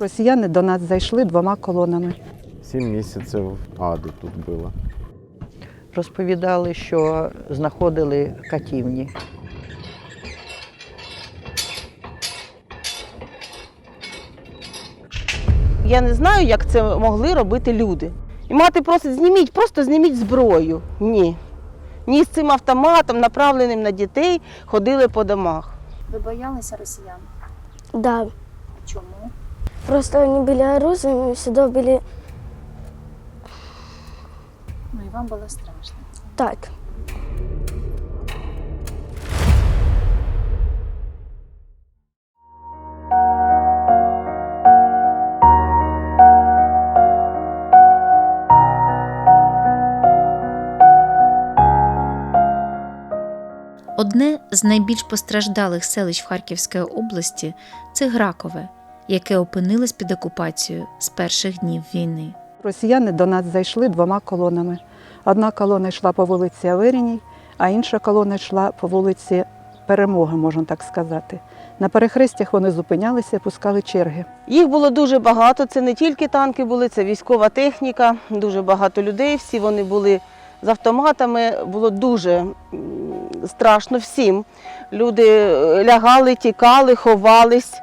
Росіяни до нас зайшли двома колонами. Сім місяців аду тут було. Розповідали, що знаходили катівні. Я не знаю, як це могли робити люди. І мати просить, зніміть, просто зніміть зброю. Ні. Ні, з цим автоматом, направленим на дітей, ходили по домах. Ви боялися росіян? Да, Чому? Просто они были оружием, всегда были Ну і вам було страшно. так. Одне з найбільш постраждалих селищ в Харківській області це Гракове, яке опинилось під окупацією з перших днів війни. Росіяни до нас зайшли двома колонами. Одна колона йшла по вулиці Аверіній, а інша колона йшла по вулиці Перемоги, можна так сказати. На перехрестях вони зупинялися пускали черги. Їх було дуже багато. Це не тільки танки були, це військова техніка, дуже багато людей. Всі вони були з автоматами. Було дуже страшно всім. Люди е, лягали, тікали, ховались.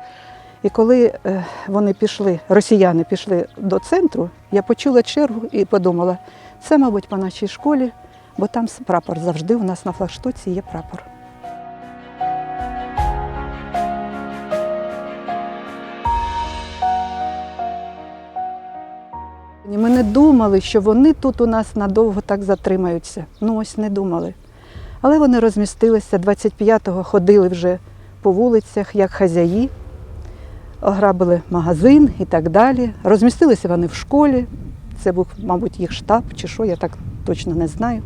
І коли е, вони пішли, росіяни пішли до центру, я почула чергу і подумала, це, мабуть, по нашій школі, бо там прапор завжди у нас на флагштоці є прапор. Ми не думали, що вони тут у нас надовго так затримаються. Ну ось не думали. Але вони розмістилися 25-го, ходили вже по вулицях як хазяї ограбили магазин і так далі. Розмістилися вони в школі. Це був, мабуть, їх штаб чи що, я так точно не знаю.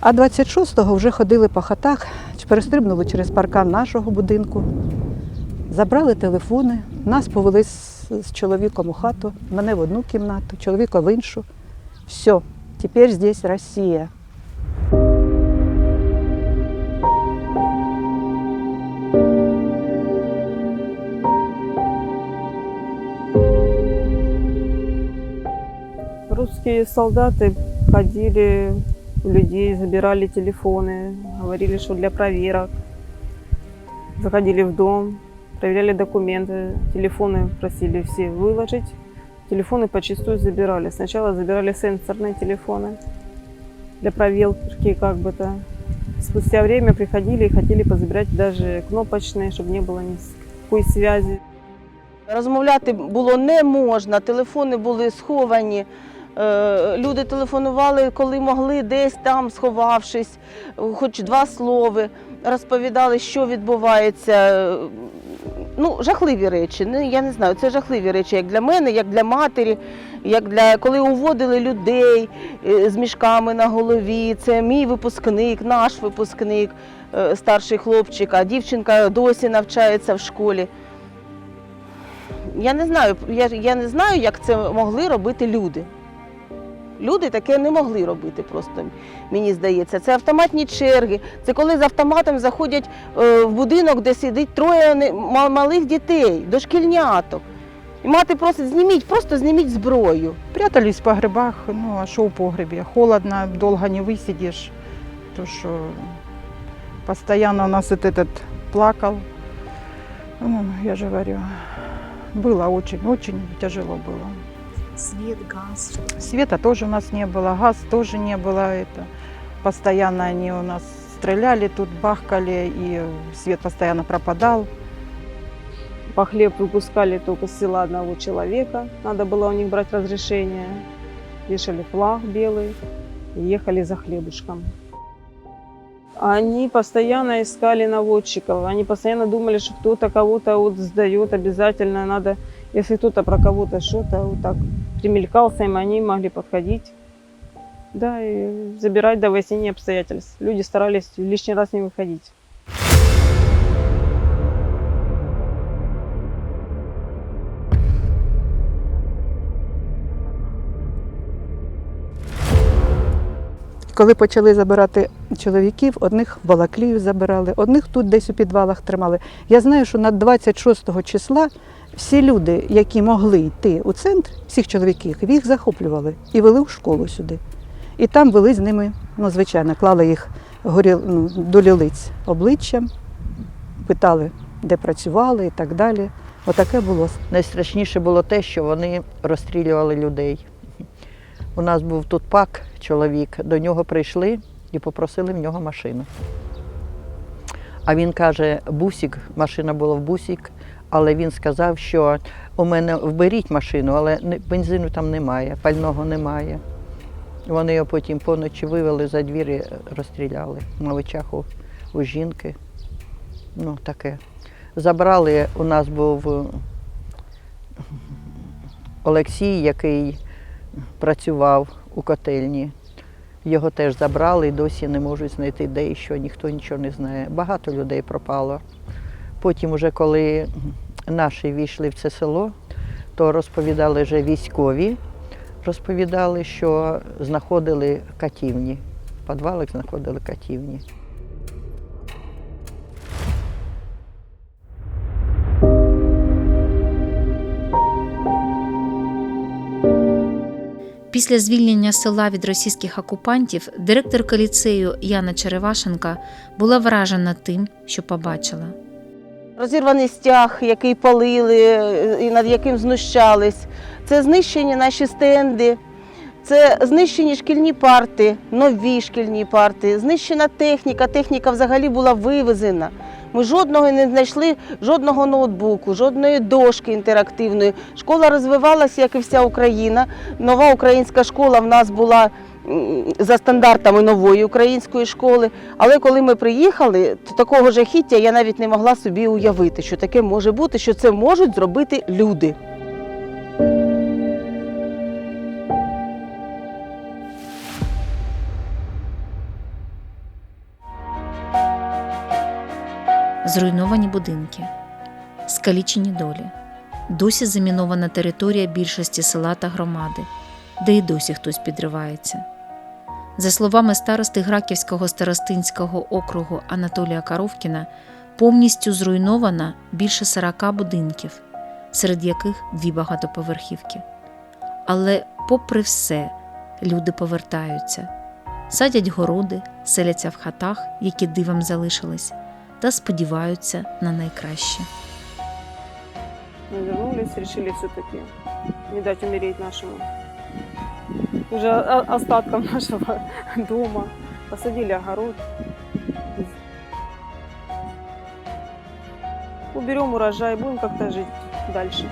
А 26-го вже ходили по хатах, перестрибнули через паркан нашого будинку, забрали телефони, нас повели з, з чоловіком у хату, мене в одну кімнату, чоловіка в іншу. Все, тепер здесь Росія. Русские солдаты ходили у людей, забирали телефоны, говорили, что для проверок. Заходили в дом, проверяли документы, телефоны просили все выложить. Телефоны почастую забирали. Сначала забирали сенсорные телефоны для проверки как бы то. Спустя время приходили и хотели позабирать даже кнопочные, чтобы не было никакой связи. Розмовляти було не можна, телефони були сховані. Е, Люди телефонували, коли могли, десь там сховавшись, хоч два слови, розповідали, що відбувається. Ну, жахливі речі. Ну, я не знаю, це жахливі речі, як для мене, як для матері, як для коли уводили людей е, з мішками на голові. Це мій випускник, наш випускник, е, старший хлопчик, а дівчинка досі навчається в школі. Я не знаю, я, я не знаю, як це могли робити люди. Люди таке не могли робити просто, мені здається. Це автоматні черги. Це коли з автоматом заходять е, в будинок, де сидить троє не- ма- малих дітей, дошкільняток. І мати просить, зніміть, просто зніміть зброю. Прятались в погребах, ну а что в погребе? Холодно, долго не высидишь. То что постоянно у нас вот этот плакал. Ну, я же говорю, было очень-очень тяжело было. Світ, газ. Света тоже у нас не было, газ тоже не было. Это постоянно они у нас стреляли тут, бахкали, и свет постоянно пропадал. По хлеб выпускали только с села одного человека. Надо было у них брать разрешение. Вешали флаг белый и ехали за хлебушком. Они постоянно искали наводчиков. Они постоянно думали, что кто-то кого-то вот сдает обязательно. Надо, если кто-то про кого-то что-то вот так примелькался им, они могли подходить. Да, и забирать до выяснения обстоятельств. Люди старались лишний раз не выходить. Коли почали забирати чоловіків, одних в Балаклію забирали, одних тут десь у підвалах тримали. Я знаю, що на 26 числа всі люди, які могли йти у центр, всіх чоловіків, їх захоплювали і вели в школу сюди. І там вели з ними, ну, звичайно, клали їх ну, до лілиць обличчям, питали, де працювали і так далі. Отаке було. Найстрашніше було те, що вони розстрілювали людей. У нас був тут пак, чоловік, до нього прийшли і попросили в нього машину. А він каже, бусік, машина була в бусік, але він сказав, що у мене вберіть машину, але бензину там немає, пального немає. Вони його потім поночі вивели за двір і розстріляли на очах у, у жінки. Ну, таке. Забрали, у нас був е, Олексій, який працював у котельні. Його теж забрали і досі не можуть знайти, де і що, ніхто нічого не знає. Багато людей пропало. Потім, уже коли наші війшли в це село, то розповідали вже військові, розповідали, що знаходили катівні. В підвалах знаходили катівні. Після звільнення села від російських окупантів директорка ліцею Яна Черевашенка була вражена тим, що побачила. Розірваний стяг, який палили е, і над яким знущались. Це знищені наші стенди, це знищені шкільні парти, нові шкільні парти, знищена техніка. Техніка взагалі була вивезена. Ми жодного не знайшли, жодного ноутбуку, жодної дошки інтерактивної. Школа розвивалася, як і вся Україна. Нова українська школа в нас була за стандартами нової української школи. Але коли ми приїхали, то такого жахіття я навіть не могла собі уявити, що таке може бути, що це можуть зробити люди. Зруйновані будинки, скалічені долі, досі замінована територія більшості села та громади, де й досі хтось підривається. За словами старости Граківського старостинського округу Анатолія Каровкіна, повністю зруйнована більше 40 будинків, серед яких дві багатоповерхівки. Але, попри все, люди повертаються, садять городи, селяться в хатах, які дивом залишились, та сподіваються на найкраще. Мы вернулись, решили все-таки не дать умереть нашему уже о- остаткам нашего дома. Посадили огород. Уберем урожай, будем как-то жить дальше.